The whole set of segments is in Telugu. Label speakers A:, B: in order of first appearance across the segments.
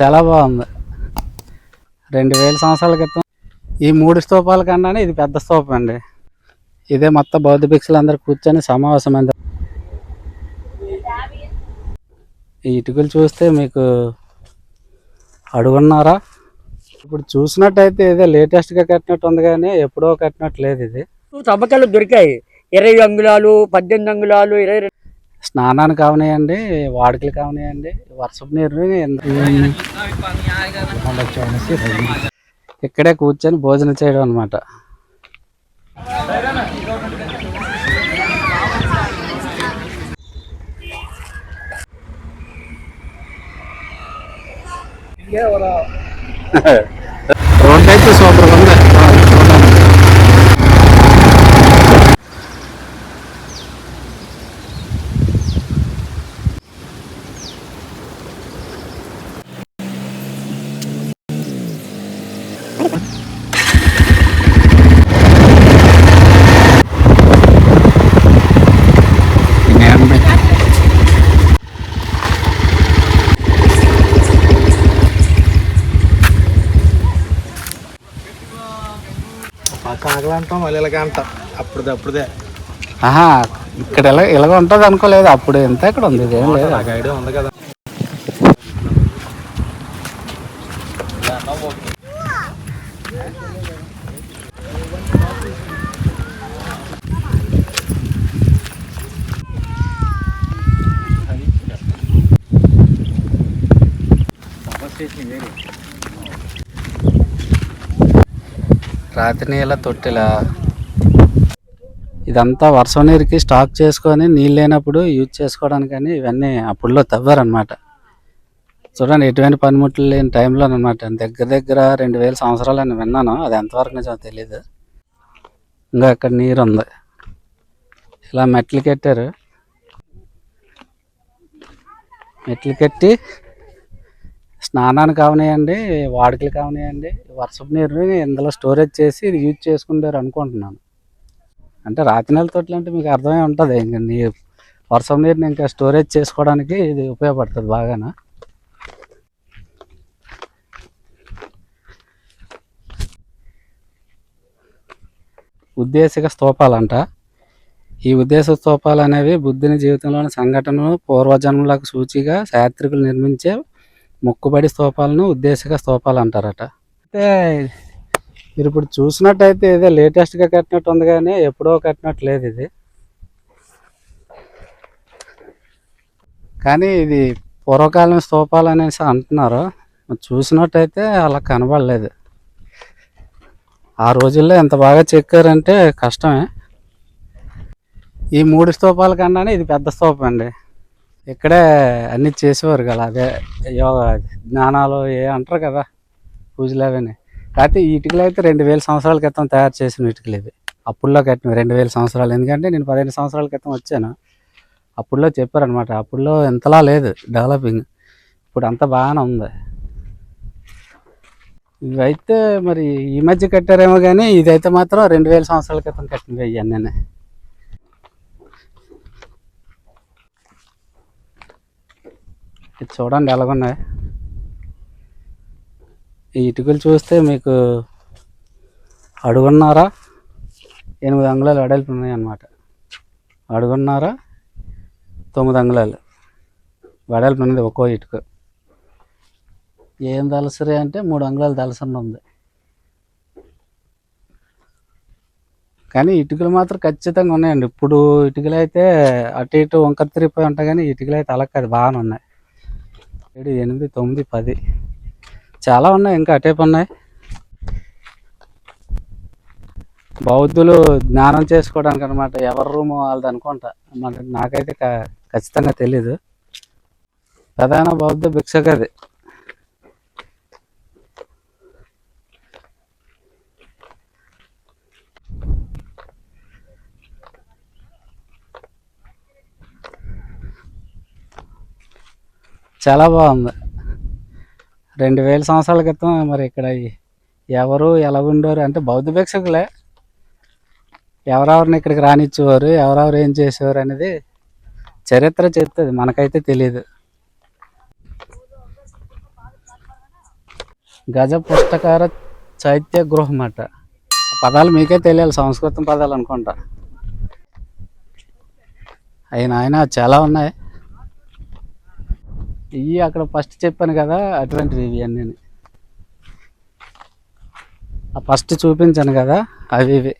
A: చాలా బాగుంది. రెండు వేల సంవత్సరాల క్రితం ఈ మూడు స్తూపాల కన్నానే ఇది పెద్ద స్తూపం అండి. ఇదే మొత్తం బౌద్ధ భిక్షులు అందరు కూర్చొని సమావేశం ఈ ఇటుకలు చూస్తే మీకు అడుగున్నారా? ఇప్పుడు చూసినట్టయితే ఇదే లేటెస్ట్గా కట్టినట్టు ఉంది కానీ ఎప్పుడో కట్టినట్టు లేదు ఇది.
B: తవ్వకాలు దొరికాయి. ఇరవై అంగుళాలు పద్దెనిమిది అంగుళాలు ఇరవై
A: స్నానానికి కావనాయండి వాడుకలు కావనాయండి వర్షపు నీరు ఇక్కడే కూర్చొని భోజనం చేయడం అనమాట రోడ్ అయితే సూపర్ ఉంది.
C: కాకలంటాం మళ్ళీ ఇలాగ అంటాం అప్పుడుదే అప్పుడుదే.
A: ఆహా ఇక్కడ ఇలా ఇలాగ ఉంటుంది అనుకోలేదు. అప్పుడు ఎంత ఇక్కడ ఉంది ఇదేం లేదు.
C: నాకు ఐడియా ఉంది కదా.
A: రాతి నీళ్ళ తొట్టిలా? ఇదంతా వర్షం నీరుకి స్టాక్ చేసుకొని నీళ్ళు లేనప్పుడు యూజ్ చేసుకోవడానికని ఇవన్నీ అప్పుడులో తవ్వారనమాట చూడండి ఎటువంటి పనిముట్లు లేని టైంలో అనమాట దగ్గర దగ్గర రెండు వేల సంవత్సరాలు అని విన్నాను. అది ఎంతవరకు నిజం తెలియదు ఇంకా అక్కడ నీరు ఉంది. ఇలా మెట్లు కట్టారు. మెట్లు కట్టి స్నానానికి అవనాయండి వాడుకలు అవనాయండి వర్షపు నీరుని ఇందులో స్టోరేజ్ చేసి యూజ్ చేసుకుంటారు అనుకుంటున్నాను. అంటే రాతి నెల తోటలు అంటే మీకు అర్థమై ఉంటుంది ఇంకా నీరు వర్షం నీరుని ఇంకా స్టోరేజ్ చేసుకోవడానికి ఇది ఉపయోగపడుతుంది బాగానా. ఉద్దేశిక స్తూపాలంట. ఈ ఉద్దేశ స్తూపాలు అనేవి బుద్ధుని జీవితంలోని సంఘటనలు పూర్వజన్మలకు సూచిగా యాత్రికులు నిర్మించే మొక్కుబడి స్తూపాలను ఉద్దేశిక స్తూపాలు అంటారట అయితే మీరు ఇప్పుడు చూసినట్టయితే ఇదే లేటెస్ట్గా కట్టినట్టు ఉంది కానీ ఎప్పుడో కట్టినట్టు లేదు ఇది. కానీ ఇది పూర్వకాలం స్తూపాలు అనేసి అంటున్నారు. చూసినట్టయితే అలా కనబడలేదు. ఆ రోజుల్లో ఎంత బాగా చెక్కారంటే కష్టమే. ఈ మూడు స్తూపాల కన్నానే ఇది పెద్ద స్తూపం అండి. ఇక్కడే అన్నీ చేసేవారు కదా అదే యోగా జ్ఞానాలు ఏ అంటారు కదా పూజలు అవన్నీ. కాకపోతే ఈ ఇటుకలు అయితే రెండు వేల సంవత్సరాల క్రితం తయారు చేసిన ఇటుకలు ఇవి. అప్పుడులో కట్టినవి రెండు వేల సంవత్సరాలు. ఎందుకంటే నేను పదిహేను సంవత్సరాల క్రితం వచ్చాను. అప్పుడులో చెప్పారనమాట అప్పుడులో ఎంతలా లేదు డెవలపింగ్. ఇప్పుడు అంత బాగానే ఉంది. ఇవైతే మరి ఈ మధ్య కట్టారేమో కానీ ఇదైతే మాత్రం రెండు వేల సంవత్సరాల క్రితం కట్టినవి ఇవన్నీ ఇది చూడండి ఎలాగున్నాయి. ఈ ఇటుకలు చూస్తే మీకు అడుగున్నారా ఎనిమిది అంగుళాలు వెడల్పు ఉన్నాయి అన్నమాట అడుగున్నారా తొమ్మిది అంగుళాలు వెడల్పు ఉన్నది ఒక్కో ఇటుక. ఏం దలసరి అంటే మూడు అంగుళాలు దలసరి ఉంది. కానీ ఇటుకలు మాత్రం ఖచ్చితంగా ఉన్నాయండి. ఇప్పుడు ఇటుకలు అయితే అటు ఇటు వంకర తిరిగిపోయి ఉంటాయి కానీ ఇటుకలు అయితే అలా కాదు బాగానే ఉన్నాయి. ఏడు ఎనిమిది తొమ్మిది పది. చాలా ఉన్నాయి ఇంకా అటేపు ఉన్నాయి. బౌద్ధులు జ్ఞానం చేసుకోవడానికి అనమాట ఎవరి రూమ్ వాళ్ళది అనుకుంటా. మన నాకైతే ఖచ్చితంగా తెలీదు. ప్రధాన బౌద్ధ భిక్షకది. చాలా బాగుంది. రెండు వేల సంవత్సరాల క్రితం మరి ఇక్కడ ఎవరు ఎలా ఉండేవారు అంటే బౌద్ధ భిక్షకులే. ఎవరెవరిని ఇక్కడికి రానిచ్చేవారు ఎవరెవరు ఏం చేసేవారు అనేది చరిత్ర చెప్తుంది మనకైతే తెలియదు గజ పుస్తకార చైత్య గృహం అట పదాలు మీకే తెలియాలి సంస్కృతం పదాలు అనుకుంటా. అయినా ఆయన చాలా ఉన్నాయి. ఇవి అక్కడ ఫస్ట్ చెప్పాను కదా అటువంటివి ఇవి అన్నీ. ఆ ఫస్ట్ చూపించాను కదా అవి ఇవి.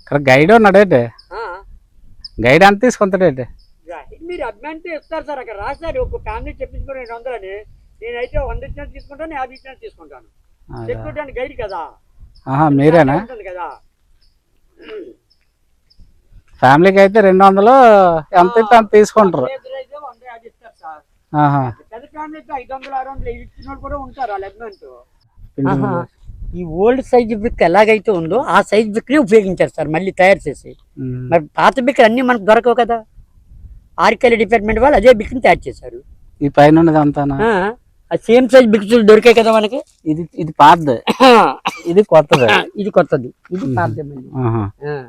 A: ఇక్కడ గైడ్ ఉన్నాడేంటి గైడ్ అంత తీసుకుంటాడేంటి
B: మీరు అభిమానితో ఇస్తారు సార్ అక్కడ రాశారు. ఒక ఫ్యామిలీ చెప్పించుకుని రెండు వందలని. నేనైతే వంద ఇచ్చినట్టు తీసుకుంటాను యాభై ఇచ్చినట్టు తీసుకుంటాను. సెక్యూరిటీ గైడ్ కదా.
A: మీరేనా?
B: కదా.
A: ఫ్యామిలీకి అయితే రెండు వందలు ఎంత ఇస్తే అంత తీసుకుంటారు.
B: ఈ ఓల్డ్ సైజ్ బిక్ ఎలాగైతే ఉందో ఆ సైజ్ బిక్ని ఉపయోగించారు సార్ మళ్ళీ తయారు చేసి. మరి పాత బిక్ అన్ని మనకు దొరకవు కదా. ఆర్కెల్ డిపార్ట్మెంట్ వాళ్ళు అదే బిక్ని తయారు చేశారు.
A: ఈ పైన ఉన్నది అంతానా?
B: ఆ, సేమ్ సైజ్ బిక్స్ దొరికాయి కదా మనకి?
A: ఇది ఇది పాతది. ఇది కొత్తది.
B: ఇది కొత్తది. ఇది పాతది మళ్ళీ.
A: ఆహా.
B: ఆ.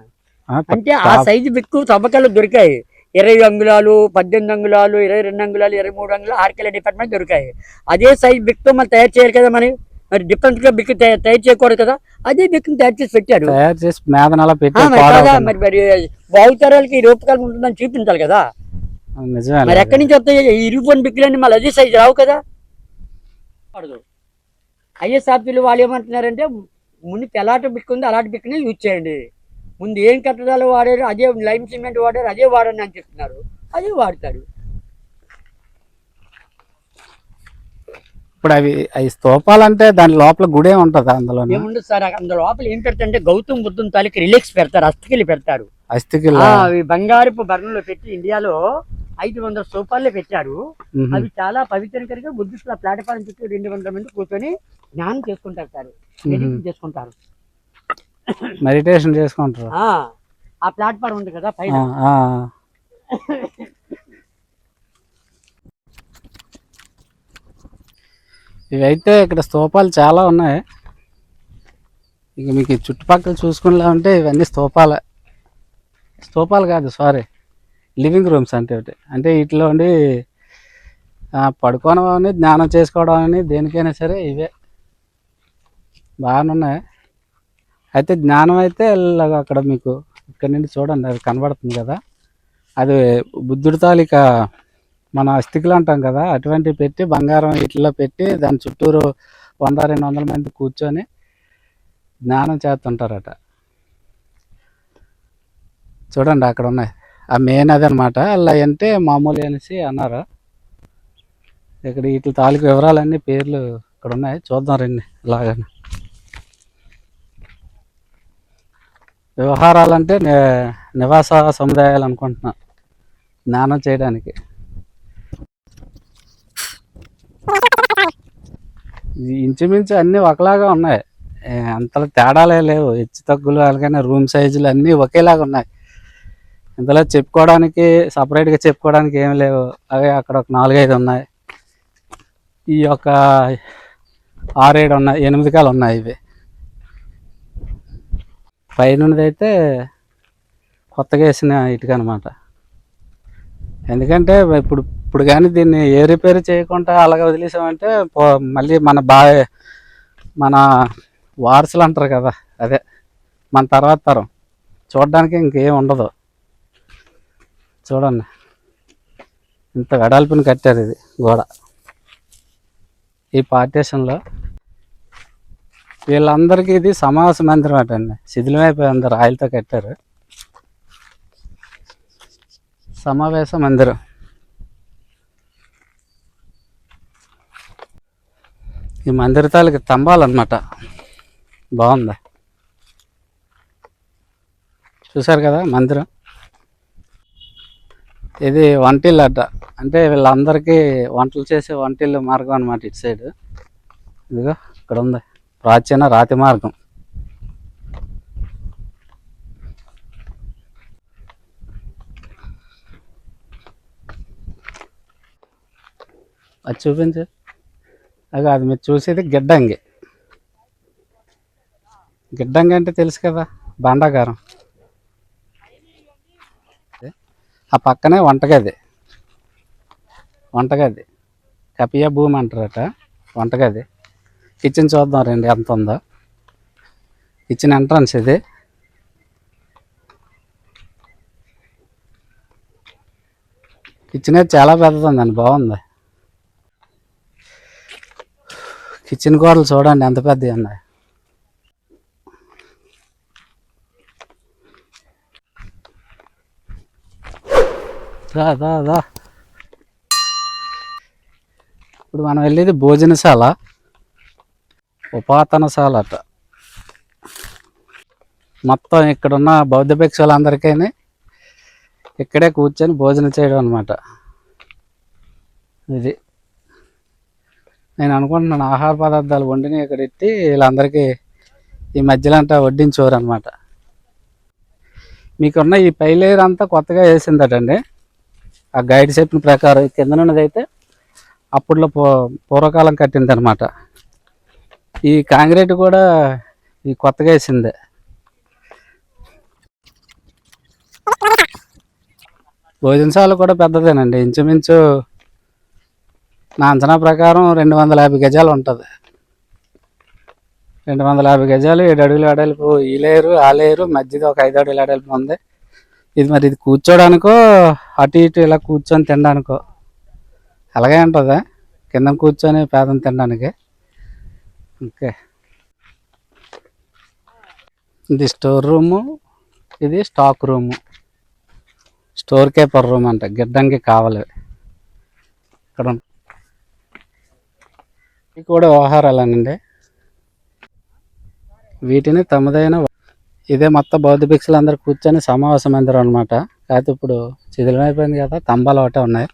A: ఆ,
B: అంటే ఆ సైజు బిక్కు తవ్వకాలు దొరికాయి. ఇరవై అంగుళాలు పద్దెనిమిది అంగుళాలు ఇరవై రెండు అంగుళాలు ఇరవై మూడు అంగుళాలు ఆర్కెల్ డిపార్ట్మెంట్ దొరికాయి. అదే సైజ్ బిక్తో మనం తయారు చేయాలి కదా మరి? మరి డిఫరెంట్గా బిక్ తయా- తయారు చేయకూడదు కదా? అదే బిక్ తయారు చేసి పెట్టారు
A: తయారు చేసి
B: మరి. మరి భావితరాలకి ఈ రూపకాలం ఉంటుందని చూపించాలి కదా? మరి ఎక్కడి నుంచి వస్తాయి? ఈ ఇరుపోని బిక్కులన్నీ మళ్ళీ అదే సైజు రావు కదా? ఐఎస్ ఆఫీసులు వాళ్ళు ఏమంటున్నారంటే ముందు ఎలాంటి బిక్ ఉంది అలాంటి బిక్నే యూజ్ చేయండి. ముందు ఏం కట్టడాలు వాడారు అదే లైమ్ సిమెంట్ వాడారు అదే వాడండి అని చెప్తున్నారు. అదే వాడతారు.
A: ఇప్పుడు అవి అవి స్తూపాలంటే దాని లోపల గుడే ఉంటది అందులో
B: ఏముండదు సార్ అందులో లోపల ఏం పెడతారంటే గౌతమ్ బుద్ధుని తాలూకు రిలీక్స్ పెడతారు అస్థికలు పెడతారు.
A: అస్థికి
B: ఆ, అవి బంగారపు బర్ణంలో పెట్టి ఇండియాలో ఐదు వందల స్తూపాలే పెట్టారు. అవి చాలా పవిత్రంగా బుద్ధిస్టుల ప్లాట్ఫారం చుట్టూ రెండు వందల మంది కూర్చొని జ్ఞానం చేసుకుంటారు సార్. మెడిటేషన్ చేసుకుంటారు.
A: మెడిటేషన్ చేసుకుంటారు.
B: ఆ, ప్లాట్ఫారం ఉంది కదా పైన.
A: ఇవైతే ఇక్కడ స్తూపాలు చాలా ఉన్నాయి. ఇక మీకు చుట్టుపక్కల చూసుకునేలా ఉంటే ఇవన్నీ స్తూపాలే. స్తూపాలు కాదు సారీ లివింగ్ రూమ్స్ అంటే ఒకటి. అంటే వీటిలో ఉండి పడుకోవడం అని జ్ఞానం చేసుకోవడం అని దేనికైనా సరే ఇవే. బాగానే ఉన్నాయి అయితే జ్ఞానం అయితే అక్కడ మీకు ఇక్కడ నుండి చూడండి అది కనబడుతుంది కదా. అది బుద్ధుడి తాలిక మన అస్థికులు అంటాం కదా అటువంటివి పెట్టి బంగారం ఇట్లా పెట్టి దాని చుట్టూరు వంద రెండు వందల మంది కూర్చొని జ్ఞానం చేస్తుంటారట. చూడండి అక్కడ ఉన్నాయి. ఆ మెయిన్ అది అనమాట అలా అంటే మామూలు అనేసి అన్నారు? ఇక్కడ వీటి తాలూకు వివరాలన్నీ పేర్లు ఇక్కడ ఉన్నాయి. చూద్దాం రండి ఇలాగ వ్యవహారాలంటే నే నివాస సముదాయాలు అనుకుంటున్నా. జ్ఞానం చేయడానికి. ఇంచుమించు అన్నీ ఒకలాగా ఉన్నాయి. ఏ, అంతలా తేడాలే లేవు. హెచ్చు తగ్గులు అలాగనే రూమ్ సైజులు అన్నీ ఒకేలాగా ఉన్నాయి. ఇందులో చెప్పుకోవడానికి సపరేట్గా చెప్పుకోవడానికి ఏమి లేవు. అవి అక్కడ ఒక నాలుగైదు ఉన్నాయి. ఈ యొక్క ఆరేడు ఉన్నాయి ఎనిమిది కాలు ఉన్నాయి ఇవి. పైనది అయితే కొత్తగా వేసిన ఇటుక అనమాట ఎందుకంటే ఇప్పుడు ఇప్పుడు కానీ దీన్ని ఏ రిపేర్ చేయకుండా అలాగ వదిలేసామంటే పో- మళ్ళీ మన బా మన వారసులు అంటారు కదా అదే. మన తర్వాత తరం. చూడడానికి ఇంకేం ఉండదు. చూడండి. ఇంత వెడల్పుని కట్టారు ఇది గోడ. ఈ పార్టీషన్లో వీళ్ళందరికీ ఇది సమావేశ మందిరం అటండి. శిథిలమైపోయి అందరు ఆయిల్తో కట్టారు. సమావేశ మందిరం. ఈ మందిర తాలకి స్తంభాలన్నమాట. బాగుందా. చూసారు కదా మందిరం? ఇది వంటిల్లు అడ్డ అంటే వీళ్ళందరికీ వంటలు చేసే వంటిల్లు మార్గం అనమాట ఇటు సైడ్. ఇదిగో ఇక్కడ ఉంది. ప్రాచీన రాతి మార్గం. అది చూపించు. అగ అది మీరు చూసేది గిడ్డంగి. గిడ్డంగి అంటే తెలుసు కదా బండాగారం. ఆ పక్కనే వంటగది. వంటగది. కపియా భూమి అంటారట. వంటగది. కిచెన్ చూద్దాం రండి ఎంత ఉందో. కిచెన్ ఎంట్రన్స్ ఇది. కిచెన్ అయితే చాలా పెద్దది ఉందండి బాగుంది. కిచెన్ గోడలు చూడండి ఎంత పెద్దవి ఉన్నాయి. రా రా రా. ఇప్పుడు మనం వెళ్ళేది భోజనశాల. ఉపాతనశాల అట మొత్తం ఇక్కడున్న బౌద్ధ భిక్షులందరికీ ఇక్కడే కూర్చొని భోజనం చేయడం అనమాట ఇది. నేను అనుకుంటున్నాను ఆహార పదార్థాలు వండిని ఇక్కడ ఎట్టి వీళ్ళందరికీ ఈ మధ్యలో అంతా వడ్డించేవారు అనమాట మీకున్న ఈ పై అంతా కొత్తగా వేసిందటండి. ఆ గైడ్ చెప్పిన ప్రకారం కింద ఉన్నది అయితే అప్పట్లో పూ పూర్వకాలం కట్టింది అనమాట ఈ కాంక్రీట్ కూడా ఈ కొత్తగా వేసిందే. భోజనశాల కూడా పెద్దదేనండి. ఇంచుమించు నా అంచనా ప్రకారం రెండు వందల యాభై గజాలు ఉంటుంది. రెండు వందల యాభై గజాలు ఏడు అడుగులు అడలుపు ఈ లేరు ఆ లేరు మధ్యది ఒక ఐదు అడుగులు అడలుపు ఉంది. ఇది మరి ఇది కూర్చోడానికో అటు ఇటు ఇలా కూర్చొని తినడానికో. అలాగే ఉంటుందా. కింద కూర్చొని పేదం తినడానికి. ఓకే. ఇది స్టోర్ రూము ఇది stock room. Store keeper room అంట గిడ్డంకి కావాలి. ఇక్కడ ఉం- ఇవి కూడా వ్యవహారాలేనండి. వీటిని తమదైన ఇదే మొత్తం బౌద్ధ భిక్షలు అందరు కూర్చొని సమావేశం అందరు అనమాట కాకపోతే ఇప్పుడు శిథిలమైపోయింది కదా తంబాలు ఒకటే ఉన్నాయి.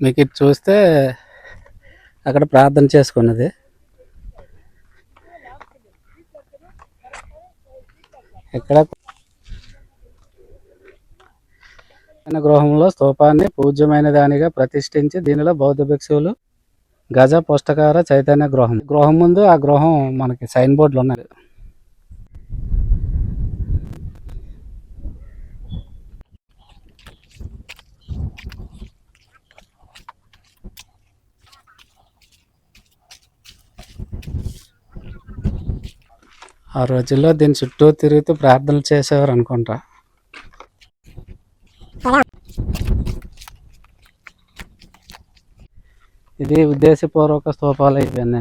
A: మీకు ఇది చూస్తే అక్కడ ప్రార్థన చేసుకున్నది. ఇక్కడ గృహంలో స్తూపాన్ని పూజ్యమైన దానిగా ప్రతిష్ఠించి దీనిలో బౌద్ధ భిక్షువులు గజ పుస్తకార చైతన్య గృహం. గృహం ముందు ఆ గృహం మనకి సైన్ బోర్డులు ఉన్నాయి. ఆ రోజుల్లో దీని చుట్టూ తిరుగుతూ ప్రార్థనలు చేసేవారు అనుకుంటా. ఇది ఉద్దేశపూర్వక స్తూపాలు ఇవన్నీ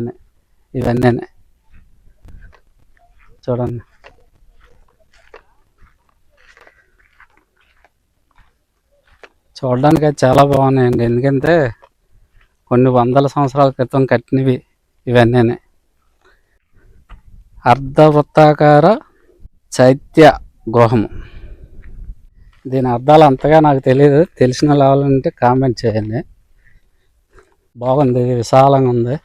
A: ఇవన్నీ చూడండి. చూడడానికి అది చాలా బాగున్నాయండి. ఎందుకంటే కొన్ని వందల సంవత్సరాల క్రితం కట్టినవి ఇవన్నీ అర్ధవృత్తాకార చైత్య గృహము. దీని అర్థాలు అంతగా నాకు తెలియదు తెలిసిన కావాలంటే కామెంట్ చేయండి. బాగుంది విశాలంగా ఉంది.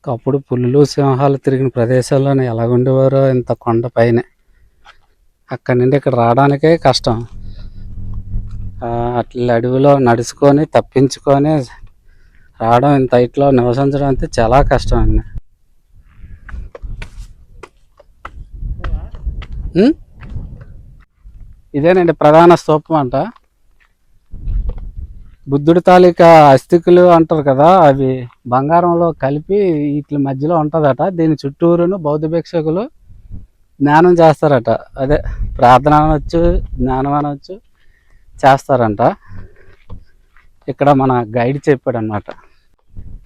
A: ఒకప్పుడు పులులు సింహాలు తిరిగిన ప్రదేశాల్లోనే ఎలాగుండేవారో ఇంత కొండ పైన. అక్కడి నుండి ఇక్కడ రావడానికే కష్టం. అట్ల అట్లా అడవిలో నడుచుకొని తప్పించుకొని రావడం ఇంత ఇట్లో నివసించడం అంటే చాలా కష్టం అండి. ఇదేనండి ప్రధాన స్తూపం అంట. బుద్ధుడి తాలూకా అస్థికులు అంటారు కదా అవి బంగారంలో కలిపి వీటి మధ్యలో ఉంటుందట. దీని చుట్టూరును బౌద్ధ భిక్షకులు జ్ఞానం చేస్తారట. అదే ప్రార్థన అనొచ్చు జ్ఞానం అనొచ్చు చేస్తారంట. ఇక్కడ మన గైడ్ చెప్పాడనమాట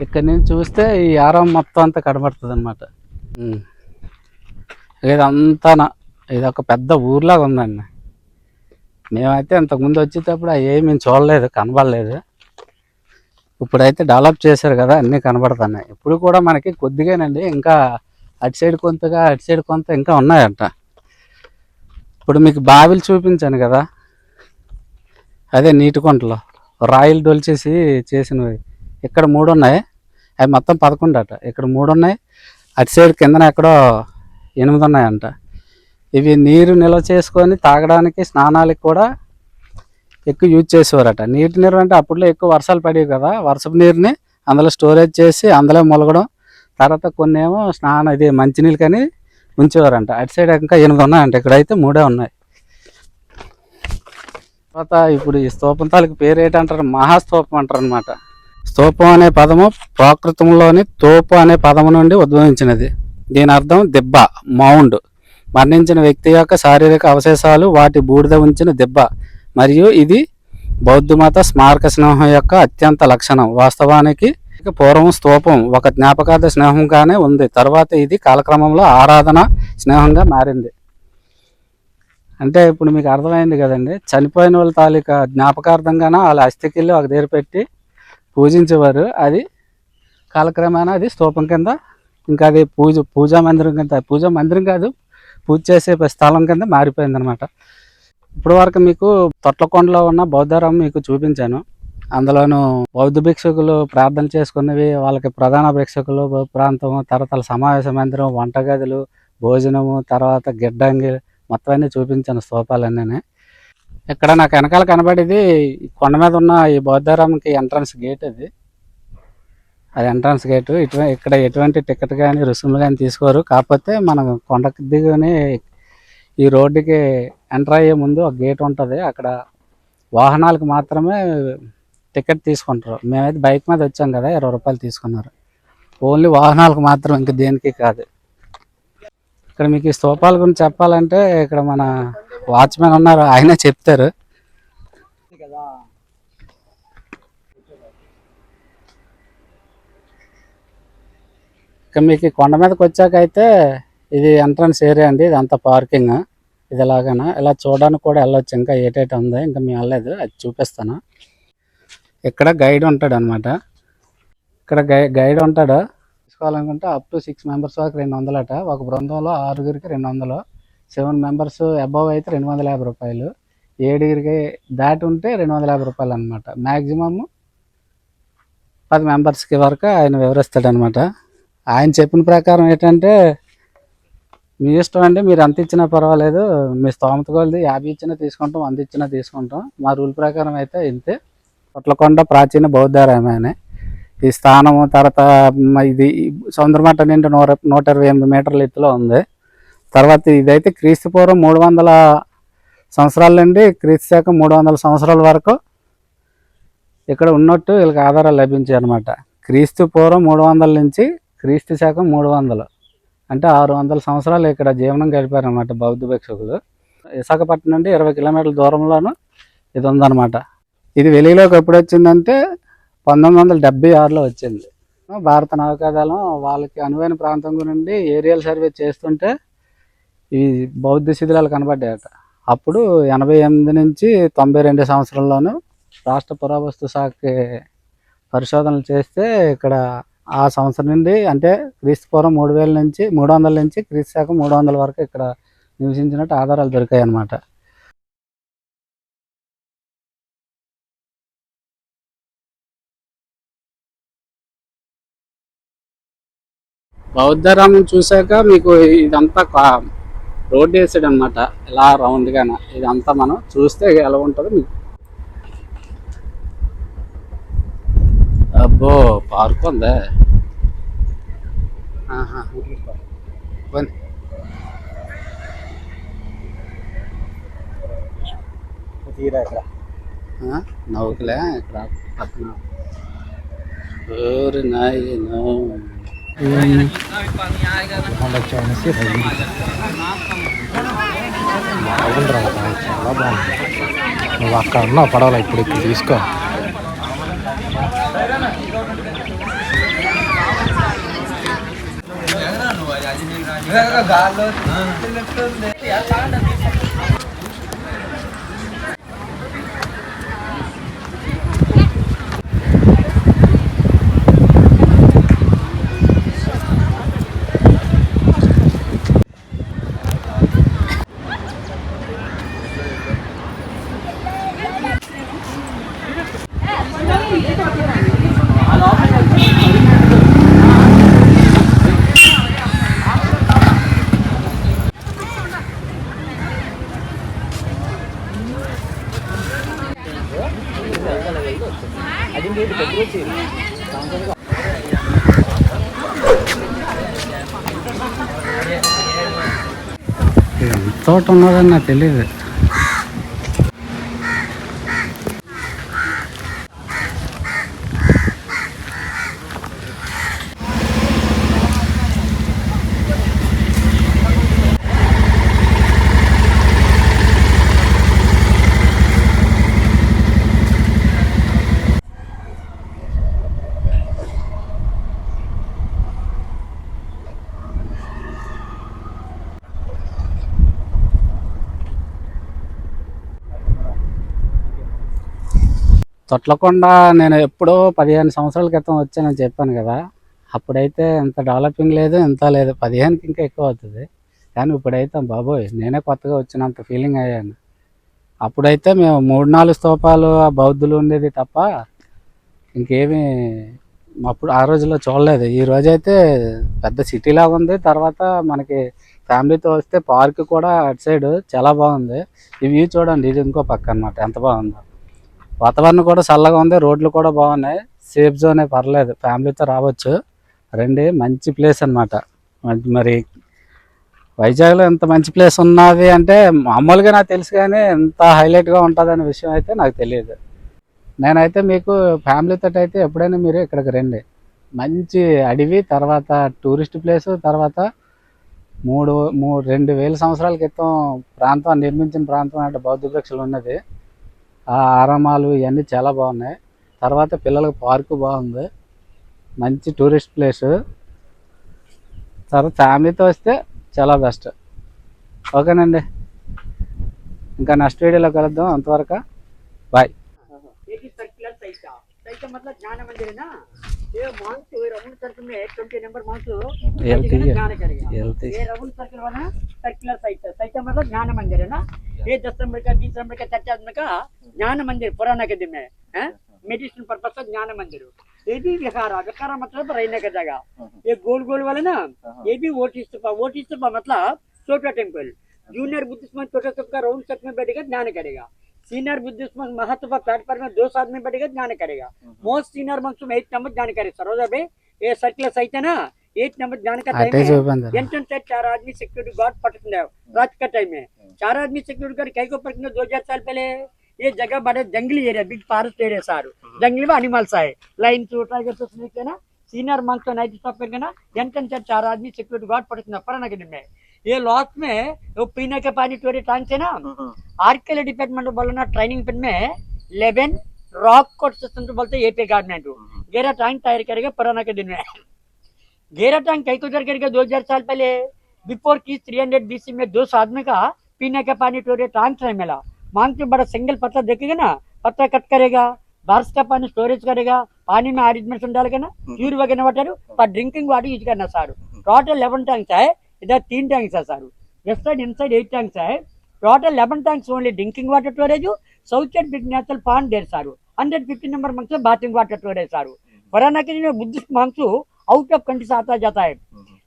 A: ఇక్కడ నుంచి చూస్తే ఈ ఆరం మొత్తం అంతా కనబడుతుంది అనమాట ఇదంతా ఇది ఒక పెద్ద ఊర్లాగా ఉందండి. మేమైతే ఇంతకుముందు వచ్చేటప్పుడు అవి ఏమి మేము చూడలేదు కనబడలేదు. ఇప్పుడైతే డెవలప్ చేశారు కదా అన్నీ కనబడుతున్నాయి. ఇప్పుడు కూడా మనకి కొద్దిగానండి ఇంకా అటు సైడ్ కొంతగా అటు సైడ్ కొంత ఇంకా ఉన్నాయంట. ఇప్పుడు మీకు బావిలు చూపించాను కదా అదే నీటి కొంటలో రాయిలు డొల్చేసి చేసినవి. ఇక్కడ మూడు ఉన్నాయి. అవి మొత్తం పదకొండు అట. ఇక్కడ మూడు ఉన్నాయి. అటు సైడ్ కిందన ఎక్కడో ఎనిమిది ఉన్నాయంట. ఇవి నీరు నిల్వ చేసుకొని తాగడానికి స్నానాలకు కూడా ఎక్కువ యూజ్ చేసేవారట. నీటి నీరు అంటే అప్పట్లో ఎక్కువ వర్షాలు పడేవి కదా. వర్షపు నీరుని అందులో స్టోరేజ్ చేసి అందులో మొలగడం. తర్వాత కొన్ని ఏమో స్నానం ఇది మంచినీళ్ళు కానీ ఉంచేవారంట. అటు సైడ్ ఇంకా ఎనిమిది ఉన్నాయంట. ఇక్కడైతే మూడే ఉన్నాయి. తర్వాత ఇప్పుడు ఈ స్తూపం తాలూకు పేరు ఏంటంటారు మహాస్తూపం అంటారు అనమాట స్తూపం అనే పదము ప్రాకృతంలోని తోపు అనే పదము నుండి ఉద్భవించినది. దీని అర్థం దిబ్బ మౌండ్. మరణించిన వ్యక్తి యొక్క శారీరక అవశేషాలు వాటి బూడిద ఉంచిన దిబ్బ. మరియు ఇది బౌద్ధ మత స్మారక స్నేహం యొక్క అత్యంత లక్షణం. వాస్తవానికి పూర్వం స్తూపం ఒక జ్ఞాపకార్థ స్నేహంగానే ఉంది. తర్వాత ఇది కాలక్రమంలో ఆరాధన స్నేహంగా మారింది. అంటే ఇప్పుడు మీకు అర్థమైంది కదండి. చనిపోయిన వాళ్ళ తాలూకా జ్ఞాపకార్థంగానే వాళ్ళ అస్థికిల్లు ఒక దగ్గర పెట్టి పూజించేవారు. అది కాలక్రమేణా అది స్తూపం కింద ఇంకా అది పూజ పూజా మందిరం కింద పూజా మందిరం కాదు పూజ చేసే స్థలం కింద మారిపోయింది అనమాట ఇప్పుడు వరకు మీకు తొట్లకొండలో ఉన్న బౌద్ధారం మీకు చూపించాను. అందులోను బౌద్ధ భిక్షకులు ప్రార్థన చేసుకున్నవి వాళ్ళకి ప్రధాన భిక్షకులు ప్రాంతం తర్వాత సమావేశ మందిరం వంటగదులు భోజనము తర్వాత గిడ్డంగి మొత్తం అన్నీ చూపించాను స్తూపాలన్నీ ఇక్కడ నాకు వెనకాల కనబడేది ఈ కొండ మీద ఉన్న ఈ బౌద్ధారాంకి ఎంట్రన్స్ గేట్ అది. అది ఎంట్రన్స్ గేటు ఇటు ఇక్కడ ఎటువంటి టికెట్ కానీ రుసుములు కానీ తీసుకోరు. కాకపోతే మనం కొండకు దిగుని ఈ రోడ్డుకి ఎంటర్ అయ్యే ముందు ఒక గేట్ ఉంటుంది. అక్కడ వాహనాలకు మాత్రమే టికెట్ తీసుకుంటారు. మేమైతే బైక్ మీద వచ్చాం కదా ఇరవై రూపాయలు తీసుకున్నారు. ఓన్లీ వాహనాలకు మాత్రం ఇంక దేనికి కాదు. ఇక్కడ మీకు ఈ స్తూపాల గురించి చెప్పాలంటే ఇక్కడ మన వాచ్మెన్ ఉన్నారు ఆయనే చెప్తారు. ఇక మీకు కొండ మీదకి వచ్చాక అయితే ఇది ఎంట్రన్స్ ఏరియా అండి ఇది అంతా పార్కింగ్. ఇది ఎలాగైనా ఇలా చూడడానికి కూడా వెళ్ళొచ్చు ఇంకా ఏటేట ఉంది ఇంకా మేము వెళ్ళలేదు అది చూపిస్తాను. ఇక్కడ గైడ్ ఉంటాడు అనమాట ఇక్కడ గై గైడ్ ఉంటాడు. తీసుకోవాలనుకుంటే అప్ టు సిక్స్ మెంబర్స్ వరకు రెండు వందలట. ఒక బృందంలో ఆరుగురికి రెండు వందలు. సెవెన్ మెంబర్స్ అబవ్ అయితే రెండు వందల యాభై రూపాయలు. ఏడుగురికి దాటి ఉంటే రెండు వందల యాభై రూపాయలు అనమాట మ్యాక్సిమమ్ పది మెంబర్స్కి వరకు ఆయన వివరిస్తాడనమాట ఆయన చెప్పిన ప్రకారం ఏంటంటే మీ ఇష్టం అండి మీరు ఎంత ఇచ్చినా పర్వాలేదు. మీ స్తోమత కొలది యాభై ఇచ్చినా తీసుకుంటాం వంద ఇచ్చినా తీసుకుంటాం. మా రూల్ ప్రకారం అయితే ఇంతే. పొట్లకొండ ప్రాచీన బౌద్ధారాయమే ఈ స్థానము తర్వాత ఇది సముద్రమట్ట నుండి నూట నూట ఇరవై ఎనిమిది మీటర్ల ఎత్తులో ఉంది. తర్వాత ఇదైతే క్రీస్తు పూర్వం మూడు వందల సంవత్సరాల నుండి క్రీస్తు శాఖ మూడు వందల సంవత్సరాల వరకు ఇక్కడ ఉన్నట్టు వీళ్ళకి ఆధారాలు లభించాయి అనమాట క్రీస్తు పూర్వం మూడు వందల నుంచి క్రీస్తు శాఖం మూడు వందలు అంటే ఆరు వందల సంవత్సరాలు ఇక్కడ జీవనం గడిపారనమాట బౌద్ధ భిక్షకులు. విశాఖపట్నం నుండి ఇరవై కిలోమీటర్ల దూరంలోనూ ఇది ఉందన్నమాట ఇది వెలిగిలోకి ఎప్పుడు వచ్చిందంటే పంతొమ్మిది వందల డెబ్బై ఆరులో వచ్చింది. భారత నౌకాదళం వాళ్ళకి అనువైన ప్రాంతం గురించి ఏరియల్ సర్వే చేస్తుంటే ఈ బౌద్ధ శిథిలాలు కనబడ్డాయట. అప్పుడు ఎనభై ఎనిమిది నుంచి తొంభై రెండు సంవత్సరంలోనూ రాష్ట్ర పురావస్తు శాఖకి పరిశోధనలు చేస్తే ఇక్కడ ఆ సంవత్సరం నుండి అంటే క్రీస్తుపూర్వం మూడు వేల నుంచి మూడు వందల నుంచి క్రీస్తు శాఖ మూడు వందల వరకు ఇక్కడ నివసించినట్టు ఆధారాలు దొరికాయి అన్నమాట బౌద్ధరామం చూశాక మీకు ఇదంతా కా- రోడ్ వేసాడు అనమాట ఇలా రౌండ్ గాన ఇదంతా మనం చూస్తే ఎలా ఉంటుందో మీకు అబ్బో పార్క్ ఉందే.
C: తీరా ఇక్కడ?
A: నౌకలే ఇక్కడ పక్కన ఓరి నాయనో.
C: ini Gak, gak, gak, gak, gak, gak, gak, gak, gak, gak, gak, gak,
A: gak, gak, gak, gak, gak, ఎంత ఉన్నారని నాకు తెలియదు తొట్లకొండ నేను ఎప్పుడో పదిహేను సంవత్సరాల క్రితం వచ్చానని చెప్పాను కదా. అప్పుడైతే ఎంత డెవలపింగ్ లేదు ఎంత లేదు. పదిహేనుకి ఇంకా ఎక్కువ అవుతుంది. కానీ ఇప్పుడైతే బాబోయ్ నేనే కొత్తగా వచ్చినంత ఫీలింగ్ అయ్యాను. అప్పుడైతే మేము మూడు నాలుగు స్తూపాలు ఆ బౌద్ధులు ఉండేది తప్ప ఇంకేమీ అప్పుడు ఆ రోజుల్లో చూడలేదు. ఈ రోజైతే పెద్ద సిటీలాగా ఉంది. తర్వాత మనకి ఫ్యామిలీతో వస్తే పార్క్ కూడా అటు సైడ్ చాలా బాగుంది. ఈ వ్యూ చూడండి ఇది ఇంకో పక్క అన్నమాట. ఎంత బాగుందో. వాతావరణం కూడా చల్లగా ఉంది రోడ్లు కూడా బాగున్నాయి. సేఫ్ జోనే పర్లేదు ఫ్యామిలీతో రావచ్చు. రండి మంచి ప్లేస్ అన్నమాట. మరి వైజాగ్లో ఎంత మంచి ప్లేస్ ఉన్నది అంటే మామూలుగా నాకు తెలుసు కానీ ఎంత హైలైట్గా ఉంటుంది అనే విషయం అయితే నాకు తెలియదు. నేనైతే మీకు ఫ్యామిలీతో అయితే ఎప్పుడైనా మీరు ఇక్కడికి రండి. మంచి అడవి తర్వాత టూరిస్ట్ ప్లేస్ తర్వాత మూడు మూడు రెండు వేల సంవత్సరాల క్రితం ప్రాంతం నిర్మించిన ప్రాంతం అంటే బౌద్ధ వృక్షాలు ఉన్నది. ఆరామాలు ఇవన్నీ చాలా బాగున్నాయి తర్వాత పిల్లలకు పార్కు బాగుంది మంచి టూరిస్ట్ ప్లేస్ తర్వాత ఫ్యామిలీతో వస్తే చాలా బెస్ట్ ఓకేనండి ఇంకా నెక్స్ట్ వీడియోలో కలుద్దాం అంతవరకు బాయ్
B: एक ही सर्कुलर सैता सैता मतलब ज्ञान मंदिर है ना ये में दस नंबर का बीस नंबर का चार नंबर का ज्ञान मंदिर पुराना के दिन में मेडिसिन पर्पज ज्ञान मंदिर. ये भी विहारा विहारा मतलब रहने का जगह ये गोल गोल वाले ना ये भी वोट स्तूपा वोट स्तूपा मतलब छोटा टेंपल जूनियर बुद्धिस्ट में छोटा स्तूप का राउंड सर्कल में बैठेगा ज्ञान करेगा. सीनियर बुद्धिस्ट में महत्व प्लेटफॉर्म में दो सौ आदमी बैठेगा ज्ञान करेगा. मोस्ट सीनियर मंच में नंबर ज्ञान करे सरोजा भाई ये सर्कुलर सही है ना चार आदमी सिक्योरिटी हम्म। गार्ड चार आदमी सिक्योरिटी को दो? हज़ार साल पहले ये जगह बड़े जंगली area big forest area hmm. जंगली में animals lion tiger senior month night stop entrance चार आदमी सिक्योरिटी गार्ड पटकना पड़ना के में। ये लॉस में वो पीने के पानी टोरे है ना आर्किल डिपार्टमेंट बोलो ट्रेनिंग में लेवन रॉक कोट सिस्टम तो बोलते हम्म। गेरा टैंक तैयार करेगा पुराना के दिन में। गेरा टैंक कई को करेगा दो हजार साल पहले बिफोर की थ्री हंड्रेड बीसी में दो सौ आदमी का पीने का पानी टोरे टैंक से मिला मांग के बड़ा सिंगल पत्ता देखेगा ना पत्ता कट करेगा बारिश का पानी स्टोरेज करेगा पानी में आरिजमेंट डालेगा ना प्यूर वगैरह वाटर पर ड्रिंकिंग वाटर यूज करना सारू टोटल लेवन टैंक्स है इधर तीन टैंक्स है sir west side inside eight tanks है total eleven tanks only drinking water storage south side big natural pond there sir hundred fifty number monks bathing water storage sir फराना के दिन Buddhist monks out of country से आता जाता है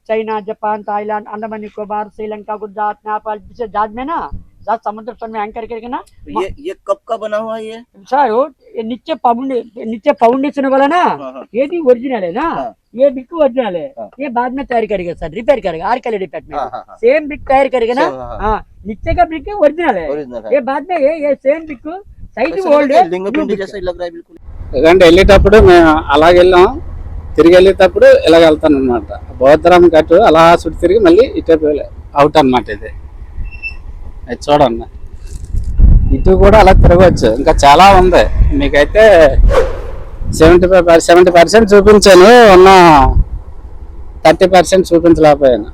B: China Japan Thailand Andaman Nicobar Sri Lanka Gujarat Nepal से जहाज में ना जहाज समुद्र तल में एंकर करके ना
D: ये ये कब का बना हुआ है ये
B: सर ये नीचे फाउंडे नीचे फाउंडेशन वाला ना
D: हाँ, हाँ।
B: ये भी ओरिजिनल है ना
D: हाँ।
B: ये बिग ओरिजिनल है
D: हाँ।
B: ये बाद में तैयार करेगा सर रिपेयर करेगा आर के
D: हाँ,
B: डिपार्टमेंट
D: हाँ, हाँ।
B: सेम बिग तैयार करेगा ना
D: Same, हाँ, हाँ।
B: हाँ नीचे का बिग ओरिजिनल है
D: ओरिजिनल है
B: ये बाद में ये ये सेम बिग साइज
D: ऐसा
B: ओल्ड
D: लग
B: है
D: रहा है, लिंग
B: new
D: पिंडी
B: brick
D: जैसा ही लग रहा है बिल्कुल
A: ఎందుకంటే వెళ్ళేటప్పుడు మేము అలాగ వెళ్ళాం తిరిగి వెళ్ళేటప్పుడు ఇలాగ వెళ్తాను అనమాట బౌద్ధరామ్ కట్టు అలా చుట్టూ తిరిగి మళ్ళీ ఇటేపు అవుట్ అన్నమాట ఇది. అది చూడన్న. ఇటు కూడా అలా తిరగవచ్చు. ఇంకా చాలా ఉంది. మీకైతే సెవెంటీ ఫైవ్ సెవెంటీ పర్సెంట్ చూపించాను. ఉన్న థర్టీ పర్సెంట్ చూపించలేకపోయాను.